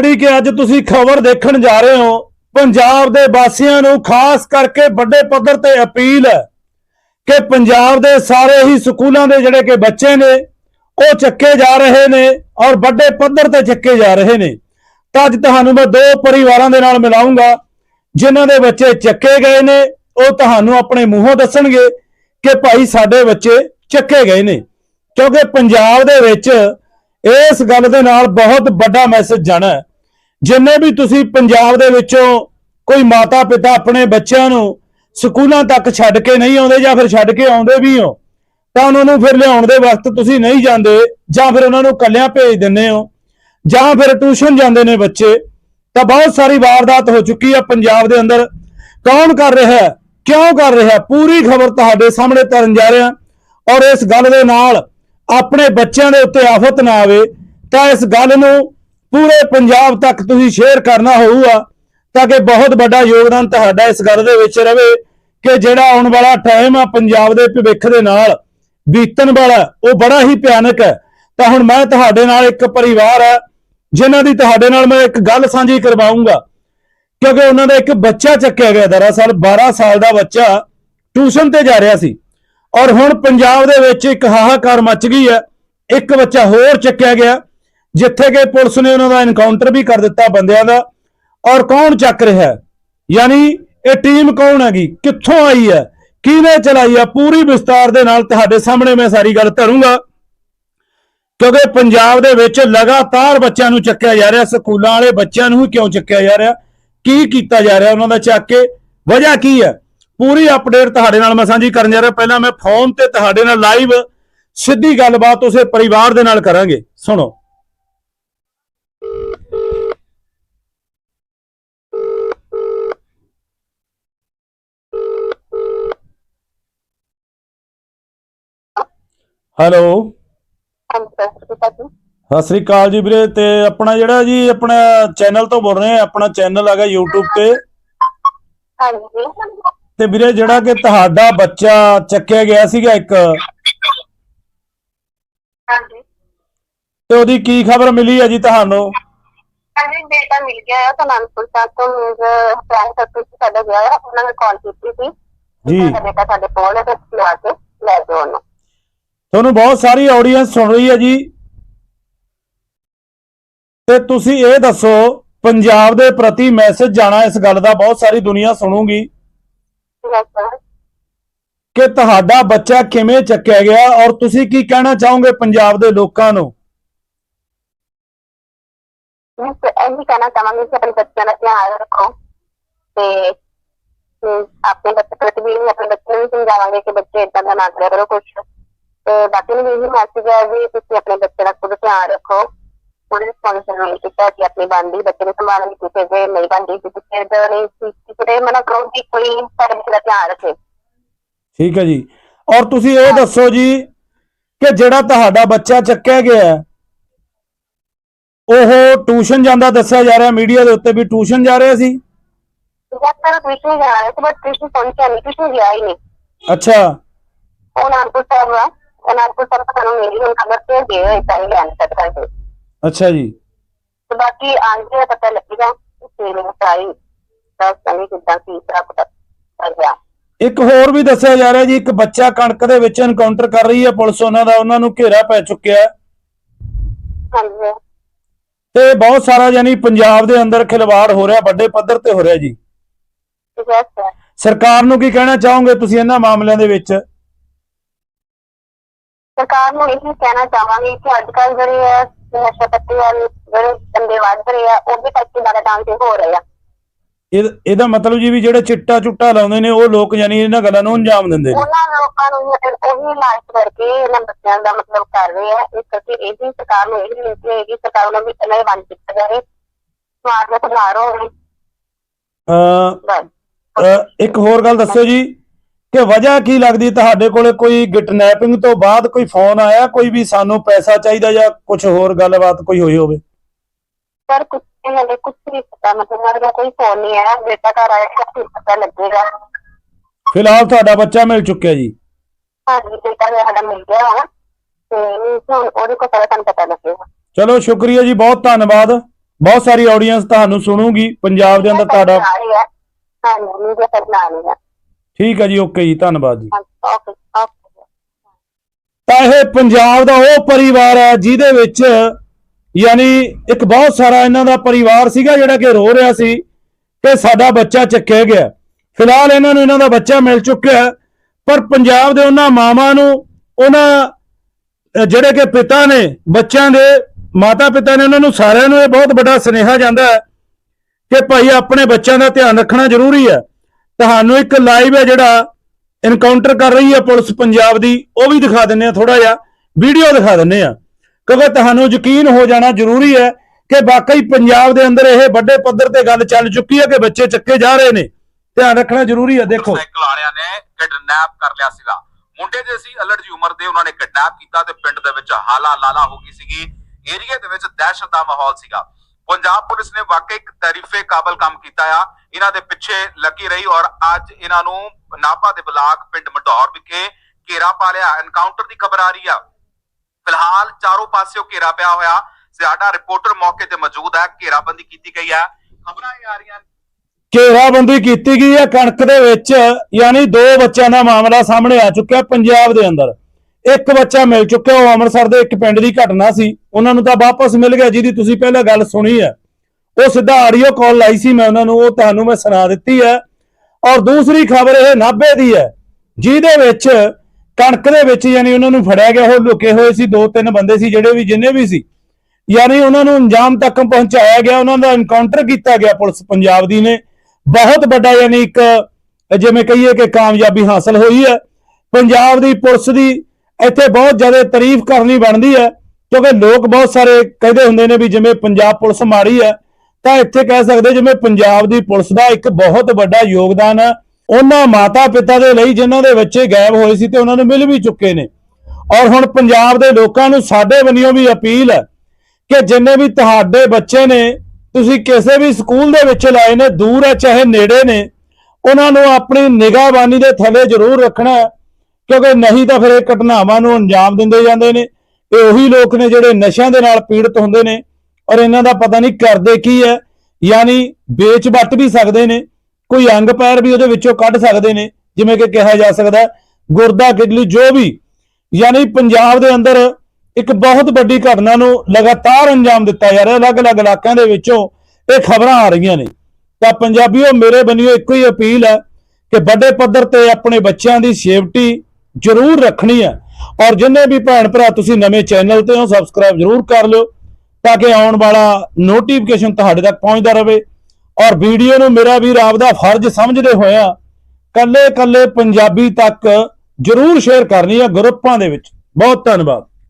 ਜਿਹੜੀ ਕਿ ਅੱਜ ਤੁਸੀਂ ਖਬਰ ਦੇਖਣ ਜਾ ਰਹੇ ਹੋ, ਪੰਜਾਬ ਦੇ ਵਾਸੀਆਂ ਨੂੰ ਖਾਸ ਕਰਕੇ ਵੱਡੇ ਪੱਧਰ ਤੇ ਅਪੀਲ ਹੈ ਕਿ ਪੰਜਾਬ ਦੇ ਸਾਰੇ ਹੀ ਸਕੂਲਾਂ ਦੇ ਜਿਹੜੇ ਕਿ ਬੱਚੇ ਨੇ, ਉਹ ਚੱਕੇ ਜਾ ਰਹੇ ਨੇ ਔਰ ਵੱਡੇ ਪੱਧਰ ਤੇ ਚੱਕੇ ਜਾ ਰਹੇ ਨੇ। ਤਾਂ ਅੱਜ ਤੁਹਾਨੂੰ ਮੈਂ ਦੋ ਪਰਿਵਾਰਾਂ ਦੇ ਨਾਲ ਮਿਲਾਉਂਗਾ, ਜਿਨ੍ਹਾਂ ਦੇ ਬੱਚੇ ਚੱਕੇ ਗਏ ਨੇ, ਉਹ ਤੁਹਾਨੂੰ ਆਪਣੇ ਮੂੰਹੋਂ ਦੱਸਣਗੇ ਕਿ ਭਾਈ ਸਾਡੇ ਬੱਚੇ ਚੱਕੇ ਗਏ ਨੇ। ਕਿਉਂਕਿ ਪੰਜਾਬ ਦੇ ਵਿੱਚ ਇਸ ਗੱਲ ਦੇ ਨਾਲ ਬਹੁਤ ਵੱਡਾ ਮੈਸੇਜ ਜਾਣਾ ਜਿੰਨੇ ਵੀ ਤੁਸੀਂ ਪੰਜਾਬ ਦੇ ਵਿੱਚੋਂ ਕੋਈ ਮਾਤਾ ਪਿਤਾ ਆਪਣੇ ਬੱਚਿਆਂ ਨੂੰ ਸਕੂਲਾਂ ਤੱਕ ਛੱਡ ਕੇ ਨਹੀਂ ਆਉਂਦੇ ਜਾਂ ਫਿਰ ਛੱਡ ਕੇ ਆਉਂਦੇ ਵੀ ਹੋ, ਤਾਂ ਉਹਨਾਂ ਨੂੰ ਫਿਰ ਲਿਆਉਣ ਦੇ ਵਕਤ ਤੁਸੀਂ ਨਹੀਂ ਜਾਂਦੇ ਜਾਂ ਫਿਰ ਉਹਨਾਂ ਨੂੰ ਕੱਲਿਆਂ ਭੇਜ ਦਿੰਦੇ ਹੋ ਜਾਂ ਫਿਰ ਟਿਊਸ਼ਨ ਜਾਂਦੇ ਨੇ ਬੱਚੇ, ਤਾਂ ਬਹੁਤ ਸਾਰੀ ਵਾਰਦਾਤ ਹੋ ਚੁੱਕੀ ਹੈ ਪੰਜਾਬ ਦੇ ਅੰਦਰ। ਕੌਣ ਕਰ ਰਿਹਾ ਹੈ? ਕਿਉਂ ਕਰ ਰਿਹਾ ਪੂਰੀ ਖਬਰ ਤੁਹਾਡੇ ਸਾਹਮਣੇ ਤਰਨ ਜਾ ਰਿਹਾ। ਔਰ ਇਸ ਗੱਲ ਦੇ ਨਾਲ ਆਪਣੇ ਬੱਚਿਆਂ ਦੇ ਉੱਤੇ ਆਫਤ ਨਾ ਆਵੇ, ਤਾਂ ਇਸ ਗੱਲ ਨੂੰ ਪੂਰੇ ਪੰਜਾਬ ਤੱਕ ਤੁਸੀਂ ਸ਼ੇਅਰ ਕਰਨਾ ਹੋਊਗਾ, ਤਾਂ ਕਿ ਬਹੁਤ ਵੱਡਾ ਯੋਗਦਾਨ ਤੁਹਾਡਾ ਇਸ ਗੱਲ ਦੇ ਵਿੱਚ ਰਹੇ ਕਿ ਜਿਹੜਾ ਆਉਣ ਵਾਲਾ ਟਾਈਮ ਆ ਪੰਜਾਬ ਦੇ ਭਵਿੱਖ ਦੇ ਨਾਲ, ਬੀਤਣ ਵਾਲਾ, ਉਹ ਬੜਾ ਹੀ ਭਿਆਨਕ ਹੈ। ਤਾਂ ਹੁਣ ਮੈਂ ਤੁਹਾਡੇ ਨਾਲ ਇੱਕ ਪਰਿਵਾਰ ਹੈ ਜਿਨ੍ਹਾਂ ਦੀ ਤੁਹਾਡੇ ਨਾਲ ਮੈਂ ਇੱਕ ਗੱਲ ਸਾਂਝੀ ਕਰਵਾਉਂਗਾ ਕਿਉਂਕਿ ਉਹਨਾਂ ਦਾ ਇੱਕ ਬੱਚਾ ਚੱਕਿਆ ਗਿਆ, ਦਰਅਸਲ 12 ਸਾਲ ਦਾ ਬੱਚਾ ਟਿਊਸ਼ਨ ਤੇ ਜਾ ਰਿਹਾ ਸੀ। ਔਰ ਹੁਣ ਪੰਜਾਬ ਦੇ ਵਿੱਚ ਇੱਕ ਹਾਹਾਕਾਰ ਮਚ ਗਈ ਹੈ, ਇੱਕ ਬੱਚਾ ਹੋਰ ਚੱਕਿਆ ਗਿਆ ਜਿੱਥੇ ਕਿ ਪੁਲਿਸ ਨੇ ਉਹਨਾਂ ਦਾ ਐਨਕਾਊਂਟਰ ਵੀ ਕਰ ਦਿੱਤਾ ਬੰਦਿਆਂ ਦਾ। ਔਰ ਕੌਣ ਚੱਕ ਰਿਹਾ ਯਾਨੀ ਇਹ ਟੀਮ ਕੌਣ ਹੈਗੀ? ਕਿੱਥੋਂ ਆਈ ਹੈ? ਕਿਹਨੇ ਚਲਾਈ ਹੈ ਪੂਰੀ ਵਿਸਤਾਰ ਦੇ ਨਾਲ ਤੁਹਾਡੇ ਸਾਹਮਣੇ ਮੈਂ ਸਾਰੀ ਗੱਲ ਧਰੂੰਗਾ। ਕਿਉਂਕਿ ਪੰਜਾਬ ਦੇ ਵਿੱਚ ਲਗਾਤਾਰ ਬੱਚਿਆਂ ਨੂੰ ਚੱਕਿਆ ਜਾ ਰਿਹਾ, ਸਕੂਲਾਂ ਵਾਲੇ ਬੱਚਿਆਂ ਨੂੰ ਹੀ ਕਿਉਂ ਚੱਕਿਆ ਜਾ ਰਿਹਾ? ਕੀ ਕੀਤਾ ਜਾ ਰਿਹਾ ਉਹਨਾਂ ਦਾ ਚੱਕ ਕੇ? ਵਜ੍ਹਾ ਕੀ ਹੈ? ਪੂਰੀ ਅਪਡੇਟ ਤੁਹਾਡੇ ਨਾਲ ਮੈਂ ਸਾਂਝੀ ਕਰਨ ਜਾ ਰਿਹਾ। ਪਹਿਲਾਂ ਮੈਂ ਫੋਨ ਤੇ ਤੁਹਾਡੇ ਨਾਲ ਲਾਈਵ ਸਿੱਧੀ ਗੱਲਬਾਤ ਉਸੇ ਪਰਿਵਾਰ ਦੇ ਨਾਲ ਕਰਾਂਗੇ। ਸੁਣੋ। ਹੈਲੋ। ਸਤਿ ਸ਼੍ਰੀ ਅਕਾਲ ਜੀ ਵੀਰੇ ਤੇ ਆਪਣਾ ਜਿਹੜਾ ਜੀ ਆਪਣਾ ਚੈਨਲ ਤੋਂ ਬੋਲ ਰਹੇ ਆ ਆਪਣਾ ਚੈਨਲ ਹੈਗਾ YouTube ਤੇ। ਤੇ ਵੀਰੇ ਜਿਹੜਾ ਕਿ ਤੁਹਾਡਾ ਬੱਚਾ ਚੱਕਿਆ ਗਿਆ ਸੀਗਾ ਇੱਕ। ਤੇ ਉਹਦੀ ਕੀ ਖਬਰ ਮਿਲੀ ਹੈ ਜੀ ਤੁਹਾਨੂੰ? ਹਾਂਜੀ ਬੇਟਾ ਮਿਲ ਗਿਆ ਹੈ ਕਨਾਨਪੁਰ ਸਾਹਿਬ ਤੋਂ ਮੇਰੇ ਫਰੈਂਡ ਸਰਕਲ ਸਾਡਾ ਗਿਆ ਹੈ ਉਹਨਾਂ ਨੇ ਕਾਲ ਕੀਤੀ ਸੀ। ਜੀ। ਬੇਟਾ ਸਾਡੇ ਕੋਲ ਹੈ ਤੇ ਲਿਆ ਕੇ ਤੁਹਾਨੂੰ ਬਹੁਤ ਸਾਰੀ ਆਡੀਅנס ਸੁਣ ਰਹੀ ਹੈ ਜੀ। ਤੇ ਤੁਸੀਂ ਇਹ ਦੱਸੋ, ਪੰਜਾਬ ਦੇ ਪ੍ਰਤੀ ਮੈਸੇਜ ਜਾਣਾ, ਇਸ ਗੱਲ ਦਾ ਬਹੁਤ ਸਾਰੀ ਦੁਨੀਆ ਸੁਣੂਗੀ। ਕਿ ਤੁਹਾਡਾ ਬੱਚਾ ਕਿਵੇਂ ਚੱਕਿਆ ਗਿਆ ਔਰ ਤੁਸੀਂ ਕੀ ਕਹਿਣਾ ਚਾਹੋਗੇ ਪੰਜਾਬ ਦੇ ਲੋਕਾਂ ਨੂੰ? ਮੈਂ ਤਾਂ ਕਹਿਣਾ ਚਾਹਾਂਗੀ ਕਿ ਆਪਣੇ ਬੱਚਿਆਂ ਦਾ ਧਿਆਨ ਰੱਖੋ। ਤੇ ਆਪਣੇ ਬੱਚੇ ਪ੍ਰਤੀ ਵੀ ਆਪਣੇ ਬੱਚੇ ਨੂੰ ਸਮਝਾਵਾਂਗੇ ਕਿ ਬੱਚੇ ਇਦਾਂ ਦਾ ਨਾ ਕਰਿਆ ਕਰੋ ਕੁਛ। ਤੇ ਬਾਕੀ ਨੂੰ ਵੀ ਇਹੀ ਮੈਸੇਜ ਹੈ ਵੀ ਤੁਸੀਂ ਆਪਣੇ ਬੱਚੇ ਦਾ ਖੁਦ ਧਿਆਨ ਰੱਖੋ। ਉਹਦੀ ਰਿਸਪੌਂਸਿਬਿਲਿਟੀ ਹੈ ਕਿ ਆਪਣੀ ਬੰਦੀ ਬੱਚੇ ਨੂੰ ਸੰਭਾਲਣ ਦੀ ਕਿਸੇ ਦੇ ਨਹੀਂ ਬੰਦੀ ਕਿਸੇ ਦੇ ਨਹੀਂ ਕਿਸੇ ਦੇ ਮਨਾ ਕਰੋ ਕਿ ਕੋਈ ਸਾਡੇ ਬੱਚੇ ਦਾ ਧਿਆਨ ਰੱਖੇ। ਠੀਕ ਹੈ ਜੀ। ਔਰ ਤੁਸੀਂ ਇਹ ਦੱਸੋ ਜੀ ਕਿ ਜਿਹੜਾ ਤੁਹਾਡਾ ਬੱਚਾ ਚੱਕਿਆ ਗਿਆ ਹੈ, ਉਹ ਟਿਊਸ਼ਨ ਜਾਂਦਾ ਦੱਸਿਆ ਜਾ ਰਿਹਾ ਮੀਡੀਆ ਦੇ ਉੱਤੇ ਵੀ ਟਿਊਸ਼ਨ ਜਾ ਰਿਹਾ ਸੀ? ਜਦ ਤੱਕ ਟਿਊਸ਼ਨ ਜਾ ਰਿਹਾ ਸੀ ਬਟ ਟਿਊਸ਼ਨ ਪਹੁੰਚਿਆ ਨਹੀਂ ਟਿਊਸ਼ਨ ਗਿਆ ਹੀ ਨਹੀਂ। ਅੱਛਾ। ਉਹ ਅਨੰਦਪੁਰ ਸਾਹਿਬ ਹੈ ਅਨੰਦਪੁਰ ਸਾਹਿਬ ਤੋਂ ਸਾਨੂੰ ਮੇਰੀ ਹੁਣ ਖਬਰ ਤੇ ਦੇ ਹੋਏ ਤਾਂ ਹੀ ਲੈਣ ਸਕਦਾ ਹੈ ਅੱਛਾ ਜੀ। ਤੇ ਬਾਕੀ ਆਂਦੇ ਪਤਾ ਲੱਗੇਗਾ ਕਿ ਮੈਨੂੰ ਸਾਰੀ ਦੱਸ ਨਹੀਂ ਕਿਦਾਂ ਕੀ ਤਰ੍ਹਾਂ ਪਤਾ ਗਿਆ ਇੱਕ ਹੋਰ ਵੀ ਦੱਸਿਆ ਜਾ ਰਿਹਾ ਜੀ ਇੱਕ ਬੱਚਾ ਕਣਕ ਦੇ ਵਿੱਚ ਐਨਕਾਊਂਟਰ ਕਰ ਰਹੀ ਹੈ ਪੁਲਿਸ ਉਹਨਾਂ ਦਾ ਉਹਨਾਂ ਨੂੰ ਘੇਰਾ ਪੈ ਚੁੱਕਿਆ ਹੈ। ਹਾਂਜੀ। ਤੇ ਬਹੁਤ ਸਾਰਾ ਯਾਨੀ ਪੰਜਾਬ ਦੇ ਅੰਦਰ ਖਿਲਵਾੜ ਹੋ ਰਿਹਾ ਵੱਡੇ ਪੱਧਰ ਤੇ ਹੋ ਰਿਹਾ ਜੀ। ਸਰ ਸਰਕਾਰ ਨੂੰ ਕੀ ਕਹਿਣਾ ਚਾਹੋਗੇ ਤੁਸੀਂ ਇਹਨਾਂ ਮਾਮਲਿਆਂ ਦੇ ਵਿੱਚ? ਸਰਕਾਰ ਨੂੰ ਇਹ ਕਹਿਣਾ ਚਾਹਾਂਗੇ ਕਿ ਅੱਜ ਕੱਲ ਜਿਹੜੇ ਹੈ ਨਸ਼ਾ ਪੱਤੇ ਵਾਲੇ ਜਿਹੜੇ ਬੰਦੇ ਵੱਧ ਰਹੇ ਆ ਉਹਦੇ ਕਰਕੇ ਜ਼ਿਆਦਾ ਡਾਂਸੇ ਹੋ ਰਹੇ ਆ। ਇਹ ਇਹਦਾ ਮਤਲਬ ਜੀ ਵੀ ਜਿਹੜੇ ਚਿੱਟਾ ਚੁੱਟਾ ਲਾਉਂਦੇ ਨੇ ਉਹ ਲੋਕ ਯਾਨੀ ਇਹਨਾਂ ਗੱਲਾਂ ਨੂੰ ਅੰਜਾਮ ਦਿੰਦੇ ਨੇ। ਉਹਨਾਂ ਲੋਕਾਂ ਨੂੰ ਉਹੀ ਲਾਲਚ ਕਰਕੇ ਇਹਨਾਂ ਬੱਚਿਆਂ ਦਾ ਮਤਲਬ ਕਰ ਰਹੇ ਆ। ਇਸ ਕਰਕੇ ਇਹ ਵੀ ਸਰਕਾਰ ਨੂੰ ਇਹ ਬੇਨਤੀ ਹੈ ਕਿ ਸਰਕਾਰ ਨੂੰ ਵੀ ਇਹਨਾਂ ਦੇ ਬੰਦ ਕੀਤਾ ਜਾਵੇ। ਸਮਾਜ ਦਾ ਸੁਧਾਰ ਹੋਵੇ। ਅ ਇੱਕ ਹੋਰ ਗੱਲ ਦੱਸੋ ਜੀ। ਕਿ ਵਜ੍ਹਾ ਕੀ ਲੱਗਦੀ? ਤੁਹਾਡੇ ਕੋਲੇ ਕੋਈ ਕਿਡਨੈਪਿੰਗ ਤੋਂ ਬਾਅਦ ਕੋਈ ਫੋਨ ਆਇਆ? ਕੋਈ ਵੀ ਸਾਨੂੰ ਪੈਸਾ ਚਾਹੀਦਾ ਜਾਂ ਕੁਝ ਹੋਰ ਗੱਲਬਾਤ ਕੋਈ ਹੋਈ ਹੋਵੇ? ਸਰ ਕੁਝ ਨਹੀਂ ਹਲੇ ਕੁਝ ਨਹੀਂ ਪਤਾ ਮਤਲਬ ਮੇਰੇ ਕੋਈ ਫੋਨ ਨਹੀਂ ਆਇਆ ਬੇਟਾ ਘਰ ਆਏਗਾ ਫਿਰ ਪਤਾ ਲੱਗੇਗਾ। ਫਿਲਹਾਲ ਤੁਹਾਡਾ ਬੱਚਾ ਮਿਲ ਚੁੱਕਿਆ ਜੀ। ਹਾਂਜੀ ਬੇਟਾ ਮੇਰਾ ਸਾਡਾ ਮਿਲ ਗਿਆ ਵਾ। ਤੇ ਉਹਦੇ ਕੋਲ ਸਾਰਾ ਤੁਹਾਨੂੰ ਪਤਾ ਲੱਗੇਗਾ। ਚਲੋ ਸ਼ੁਕਰੀਆ ਜੀ ਬਹੁਤ ਧੰਨਵਾਦ। ਬਹੁਤ ਸਾਰੀ ਆਡੀਅנס ਤੁਹਾਨੂੰ ਸੁਣੂਗੀ। ਪੰਜਾਬ ਦੇ ਅੰਦਰ ਤੁਹਾਡਾ ਹਾਂਜੀ ਮੀਡੀਆ ਠੀਕ ਹੈ ਜੀ ਓਕੇ ਜੀ ਧੰਨਵਾਦ ਜੀ। ਓਕੇ ਤਾਂ ਇਹ ਪੰਜਾਬ ਦਾ ਉਹ ਪਰਿਵਾਰ ਹੈ ਜਿਹਦੇ ਵਿੱਚ ਯਾਨੀ ਇੱਕ ਬਹੁਤ ਸਾਰਾ ਇਹਨਾਂ ਦਾ ਪਰਿਵਾਰ ਸੀਗਾ ਜਿਹੜਾ ਕਿ ਰੋ ਰਿਹਾ ਸੀ ਕਿ ਸਾਡਾ ਬੱਚਾ ਚੱਕਿਆ ਗਿਆ। ਫਿਲਹਾਲ ਇਹਨਾਂ ਨੂੰ ਇਹਨਾਂ ਦਾ ਬੱਚਾ ਮਿਲ ਚੁੱਕਿਆ ਹੈ, ਪਰ ਪੰਜਾਬ ਦੇ ਉਹਨਾਂ ਮਾਵਾਂ ਨੂੰ ਉਹਨਾਂ ਜਿਹੜੇ ਕਿ ਪਿਤਾ ਨੇ ਬੱਚਿਆਂ ਦੇ ਮਾਤਾ ਪਿਤਾ ਨੇ ਉਹਨਾਂ ਨੂੰ ਸਾਰਿਆਂ ਨੂੰ ਇਹ ਬਹੁਤ ਵੱਡਾ ਸੁਨੇਹਾ ਜਾਂਦਾ ਹੈ ਕਿ ਭਾਈ ਆਪਣੇ ਬੱਚਿਆਂ ਦਾ ਧਿਆਨ ਰੱਖਣਾ ਜ਼ਰੂਰੀ ਹੈ। ਤੁਹਾਨੂੰ ਇੱਕ ਲਾਈਵ ਹੈ ਜਿਹੜਾ ਇਨਕਾਊਂਟਰ ਕਰ ਰਹੀ ਹੈ ਪੁਲਿਸ ਪੰਜਾਬ ਦੀ, ਉਹ ਵੀ ਦਿਖਾ ਦਿੰਨੇ ਆ ਥੋੜਾ ਜਿਹਾ ਵੀਡੀਓ ਦਿਖਾ ਦਿੰਨੇ ਆ ਕਿਉਂਕਿ ਤੁਹਾਨੂੰ ਯਕੀਨ ਹੋ ਜਾਣਾ ਜ਼ਰੂਰੀ ਹੈ ਕਿ ਵਾਕਈ ਪੰਜਾਬ ਦੇ ਅੰਦਰ ਇਹ ਵੱਡੇ ਪੱਧਰ ਤੇ ਗੱਲ ਚੱਲ ਚੁੱਕੀ ਹੈ ਕਿ ਬੱਚੇ ਚੱਕੇ ਜਾ ਰਹੇ ਨੇ। ਧਿਆਨ ਰੱਖਣਾ ਜ਼ਰੂਰੀ ਹੈ, ਦੇਖੋ। ਸਾਈਕਲ ਵਾਲਿਆਂ ਨੇ ਕਿਡਨੈਪ ਕਰ ਲਿਆ ਸੀਗਾ। ਮੁੰਡੇ ਦੇ ਸੀ ਅਲੜ ਦੀ ਉਮਰ ਦੇ, ਉਹਨਾਂ ਨੇ ਕਿਡਨੈਪ ਕੀਤਾ ਤੇ ਪਿੰਡ ਦੇ ਵਿੱਚ ਹਾਲਾ ਲਾਲਾ ਹੋ ਗਈ ਸੀਗੀ। ਏਰੀਆ ਦੇ ਵਿੱਚ ਦਹਿਸ਼ਤ ਦਾ ਮਾਹੌਲ ਸੀਗਾ। ਪੰਜਾਬ ਪੁਲਿਸ ਨੇ ਵਾਕਈ ਇੱਕ ਤਾਰੀਫੇ ਕਾਬਲ ਕੰਮ ਕੀਤਾ ਆ। ਇਹਨਾਂ ਦੇ ਪਿੱਛੇ ਲੱਗੀ ਰਹੀ ਔਰ ਅੱਜ ਇਹਨਾਂ ਨੂੰ ਨਾਭਾ ਦੇ ਬਲਾਕ ਪਿੰਡ ਮਟੌਰ ਵਿਖੇ ਘੇਰਾ ਪਾ ਲਿਆ। ਐਨਕਾਊਂਟਰ ਦੀ ਖਬਰ ਆ ਰਹੀ ਆ। ਫਿਲਹਾਲ ਚਾਰੋਂ ਪਾਸਿਓਂ ਘੇਰਾ ਪਿਆ ਹੋਇਆ। ਸਾਡਾ ਰਿਪੋਰਟਰ ਮੌਕੇ ਤੇ ਮੌਜੂਦ ਹੈ। ਘੇਰਾਬੰਦੀ ਕੀਤੀ ਗਈ ਹੈ। ਖਬਰਾਂ ਇਹ ਆ ਰਹੀਆਂ ਘੇਰਾਬੰਦੀ ਕੀਤੀ ਗਈ ਹੈ ਕਣਕ ਦੇ ਵਿੱਚ। ਯਾਨੀ ਦੋ ਬੱਚਿਆਂ ਦਾ ਮਾਮਲਾ ਸਾਹਮਣੇ ਆ ਚੁੱਕਿਆ ਪੰਜਾਬ ਦੇ ਅੰਦਰ। ਇੱਕ ਬੱਚਾ ਮਿਲ ਚੁੱਕਿਆ। ਉਹ ਅੰਮ੍ਰਿਤਸਰ ਦੇ ਇੱਕ ਪਿੰਡ ਦੀ ਘਟਨਾ ਸੀ। ਉਹਨਾਂ ਨੂੰ ਤਾਂ ਵਾਪਸ ਮਿਲ ਗਿਆ। ਜਿਹਦੀ ਤੁਸੀਂ ਪਹਿਲਾਂ ਗੱਲ ਸੁਣੀ ਹੈ। ਉਹ ਸਿੱਧਾ ਆਡੀਓ ਕਾਲ ਲਾਈ ਸੀ ਮੈਂ ਉਹਨਾਂ ਨੂੰ, ਉਹ ਤੁਹਾਨੂੰ ਮੈਂ ਸੁਣਾ ਦਿੱਤੀ ਹੈ। ਔਰ ਦੂਸਰੀ ਖਬਰ ਇਹ ਨਾਭੇ ਦੀ ਹੈ, ਜਿਹਦੇ ਵਿੱਚ ਕਣਕ ਦੇ ਵਿੱਚ ਯਾਨੀ ਉਹਨਾਂ ਨੂੰ ਫੜਿਆ ਗਿਆ, ਉਹ ਲੁਕੇ ਹੋਏ ਸੀ, ਦੋ ਤਿੰਨ ਬੰਦੇ ਸੀ ਜਿਹੜੇ ਵੀ, ਜਿੰਨੇ ਵੀ ਸੀ। ਯਾਨੀ ਉਹਨਾਂ ਨੂੰ ਅੰਜਾਮ ਤੱਕ ਪਹੁੰਚਾਇਆ ਗਿਆ, ਉਹਨਾਂ ਦਾ ਐਨਕਾਊਂਟਰ ਕੀਤਾ ਗਿਆ ਪੁਲਿਸ ਪੰਜਾਬ ਦੀ ਨੇ। ਬਹੁਤ ਵੱਡਾ ਯਾਨੀ ਇੱਕ, ਜਿਵੇਂ ਕਹੀਏ ਕਿ ਕਾਮਯਾਬੀ ਹਾਸਲ ਹੋਈ ਹੈ। ਪੰਜਾਬ ਦੀ ਪੁਲਿਸ ਦੀ ਇੱਥੇ ਬਹੁਤ ਜ਼ਿਆਦਾ ਤਾਰੀਫ ਕਰਨੀ ਬਣਦੀ ਹੈ, ਕਿਉਂਕਿ ਲੋਕ ਬਹੁਤ ਸਾਰੇ ਕਹਿੰਦੇ ਹੁੰਦੇ ਨੇ ਵੀ ਜਿਵੇਂ ਪੰਜਾਬ ਪੁਲਿਸ ਮਾੜੀ ਹੈ ਤਾਂ ਇੱਥੇ ਕਹਿ ਸਕਦੇ ਜਿਵੇਂ ਪੰਜਾਬ ਦੀ ਪੁਲਿਸ ਦਾ ਇੱਕ ਬਹੁਤ ਵੱਡਾ ਯੋਗਦਾਨ ਹੈ। ਉਹਨਾਂ ਮਾਤਾ ਪਿਤਾ ਦੇ ਲਈ ਜਿਨ੍ਹਾਂ ਦੇ ਬੱਚੇ ਗਾਇਬ ਹੋਏ ਸੀ ਤੇ ਉਹਨਾਂ ਨੂੰ ਮਿਲ ਵੀ ਚੁੱਕੇ ਨੇ। ਔਰ ਹੁਣ ਪੰਜਾਬ ਦੇ ਲੋਕਾਂ ਨੂੰ ਸਾਡੇ ਵੱਲੋਂ ਵੀ ਅਪੀਲ ਹੈ ਕਿ ਜਿੰਨੇ ਵੀ ਤੁਹਾਡੇ ਬੱਚੇ ਨੇ, ਤੁਸੀਂ ਕਿਸੇ ਵੀ ਸਕੂਲ ਦੇ ਵਿੱਚ ਲਾਏ ਨੇ, ਦੂਰ ਹੈ ਚਾਹੇ ਨੇੜੇ ਨੇ, ਉਹਨਾਂ ਨੂੰ ਆਪਣੀ ਨਿਗਾਹਬਾਨੀ ਦੇ ਥੱਲੇ ਜ਼ਰੂਰ ਰੱਖਣਾ ਕਿਉਂਕਿ ਨਹੀਂ ਤਾਂ ਫਿਰ ਇਹ ਘਟਨਾਵਾਂ ਨੂੰ ਅੰਜਾਮ ਦਿੰਦੇ ਜਾਂਦੇ ਨੇ। ਇਹ ਉਹੀ ਲੋਕ ਨੇ ਜਿਹੜੇ ਨਸ਼ਿਆਂ ਦੇ ਨਾਲ ਪੀੜਤ ਹੁੰਦੇ ਨੇ। ਔਰ ਇਹਨਾਂ ਦਾ ਪਤਾ ਨਹੀਂ ਕਰਦੇ ਕੀ ਹੈ। ਯਾਨੀ ਵੇਚ ਵੱਟ ਵੀ ਸਕਦੇ ਨੇ, ਕੋਈ ਅੰਗ ਪੈਰ ਵੀ ਉਹਦੇ ਵਿੱਚੋਂ ਕੱਢ ਸਕਦੇ ਨੇ, ਜਿਵੇਂ ਕਿ ਕਿਹਾ ਜਾ ਸਕਦਾ ਗੁਰਦਾ, ਕਿਡਲੀ, ਜੋ ਵੀ। ਯਾਨੀ ਪੰਜਾਬ ਦੇ ਅੰਦਰ ਇੱਕ ਬਹੁਤ ਵੱਡੀ ਘਟਨਾ ਨੂੰ ਲਗਾਤਾਰ ਅੰਜਾਮ ਦਿੱਤਾ ਜਾ ਰਿਹਾ, ਅਲੱਗ-ਅਲੱਗ ਇਲਾਕਿਆਂ ਦੇ ਵਿੱਚੋਂ ਇਹ ਖਬਰਾਂ ਆ ਰਹੀਆਂ ਨੇ। ਤਾਂ ਪੰਜਾਬੀਓ, ਮੇਰੇ ਬੰਨਿਓ, ਇੱਕੋ ਹੀ ਅਪੀਲ ਹੈ ਕਿ ਵੱਡੇ ਪੱਧਰ ਤੇ ਆਪਣੇ ਬੱਚਿਆਂ ਦੀ ਸੇਫਟੀ ਜ਼ਰੂਰ ਰੱਖਣੀ ਹੈ। ਔਰ ਜਿੰਨੇ ਵੀ ਭੈਣ ਭਰਾ ਤੁਸੀਂ ਨਵੇਂ ਚੈਨਲ ਤੇ ਹੋ, ਸਬਸਕ੍ਰਾਈਬ ਜ਼ਰੂਰ ਕਰ ਲਿਓ। ਤਾਂ ਕਿ ਆਉਣ ਵਾਲਾ ਨੋਟੀਫਿਕੇਸ਼ਨ ਤੁਹਾਡੇ ਤੱਕ ਪਹੁੰਚਦਾ ਰਹੇ। ਔਰ ਵੀਡੀਓ ਨੂੰ ਮੇਰਾ ਵੀ ਰਾਬ ਦਾ ਫਰਜ਼ ਸਮਝਦੇ ਹੋਇਆ ਕੱਲੇ ਕੱਲੇ ਪੰਜਾਬੀ ਤੱਕ ਜ਼ਰੂਰ ਸ਼ੇਅਰ ਕਰਨੀ ਹੈ ਗਰੁੱਪਾਂ ਦੇ ਵਿੱਚ। ਬਹੁਤ ਧੰਨਵਾਦ।